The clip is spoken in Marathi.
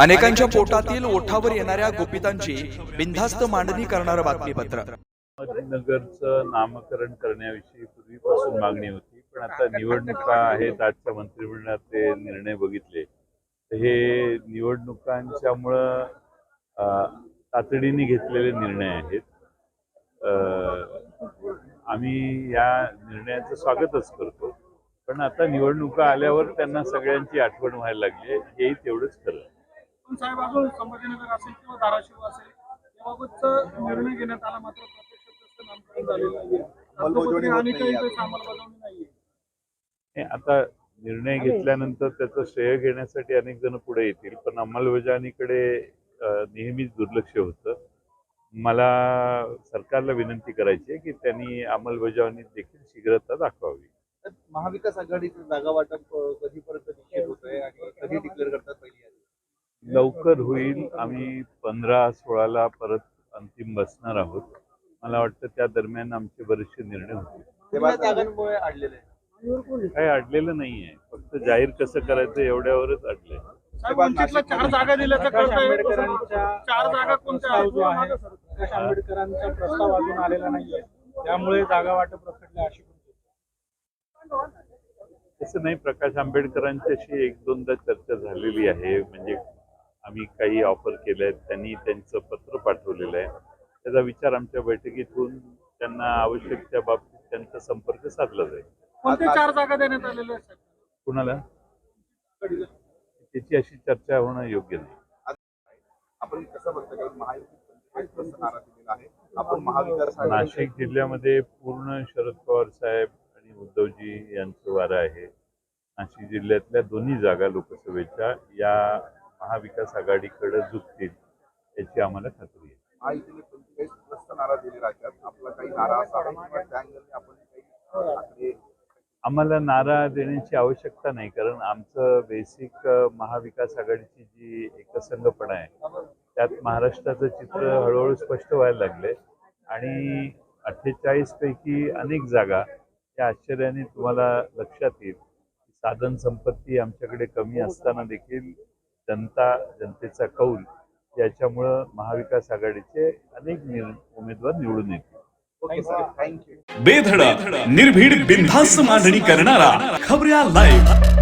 अनेकांच्या पोटातील ओठावर येणाऱ्या गुपितांची बिनधास्त मांडणी करणारं बातमीपत्र. अहमदनगरचं नामकरण करण्याविषयी पूर्वीपासून मागणी होती पण आता निवडणुका आहेत आजच्या मंत्रिमंडळात ते निर्णय बघितले. हे निवडणुकांच्यामुळं तातडीने घेतलेले निर्णय आहेत. आम्ही या निर्णयाचं स्वागतच करतो. पण आता निवडणुका आल्यावर त्यांना सगळ्यांची आठवण व्हायला लागली हेही तेवढंच खरं. पण साहेब अजून संभाजीनगर असेल किंवा धाराशिव असेल याबाबतचा निर्णय घेण्यात आला मात्र प्रत्यक्ष तसं नामकरण झालेलं नाहीये. राष्ट्रपती आणि काही काही अंमलबजावणी नाहीये. हे आता निर्णय घेतल्यानंतर त्याचं श्रेय घेण्यासाठी अनेक जण पुढे येतील पण अंमलबजावणीकडे नेहमीच दुर्लक्ष होतं. मला सरकारला विनंती करायची आहे की त्यांनी अंमलबजावणीत देखील शीघ्रता दाखवावी. महाविकास आघाडीचं जागा वाटप कधीपर्यंत निश्चित होत आहे आणि कधी डिक्लेअर करतात पहिली? लवकर होईल. आम्ही पंधरा सोळाला परत अंतिम बसणार आहोत. मला वाटतं त्या दरम्यान आमचे बरेचसे निर्णय होतील. काही अडलेलं नाही आहे फक्त जाहीर कसं करायचं एवढ्यावरच अडलंय वंचितला चार जागा आंबेडकरांचा प्रस्ताव अजून आलेला नाहीये. त्यामुळे जागा वाटप रखडले अशी तसं नाही प्रकाश आंबेडकरांच्याशी एक दोनदा चर्चा झालेली आहे. म्हणजे आम्ही काही ऑफर केल्या आहेत त्यांनी त्यांचं पत्र पाठवलेलं आहे. त्याचा विचार आमच्या बैठकीत होऊन त्यांना आवश्यक त्या बाबतीत त्यांचा संपर्क साधला जाईल. कोणत्या चार जागा देण्यात आलेल्या आहेत? कुणाला? त्याची अशी चर्चा होणं योग्य नाही. आपण कसं बघता कारण महायुतीत नारा दिलेला आहे. आपण महाविकास आघाडी नाशिक जिल्ह्यामध्ये पूर्ण शरद पवार साहेब आणि उद्धवजी यांचं वारं आहे. नाशिक जिल्ह्यातल्या दोन्ही जागा लोकसभेच्या या महाविकास आघाडीकडे झुकतील याची आम्हाला खात्री आहे. आम्हाला नारा देण्याची आवश्यकता नाही कारण आमचं बेसिक महाविकास आघाडीची जी एकसंघपणा आहे त्यात महाराष्ट्राचं चित्र हळूहळू स्पष्ट व्हायला लागले. आणि अठ्ठेचाळीस पैकी अनेक जागा या आश्चर्याने तुम्हाला लक्षात येईल. साधन संपत्ती आमच्याकडे कमी असताना देखील जनता जनतेचा कौल याच्यामुळं महाविकास आघाडीचे अनेक उमेदवार निवडून येतील. बेधडक निर्भीड बिनधास्त मांडणी करणारा खबऱ्या लाईव्ह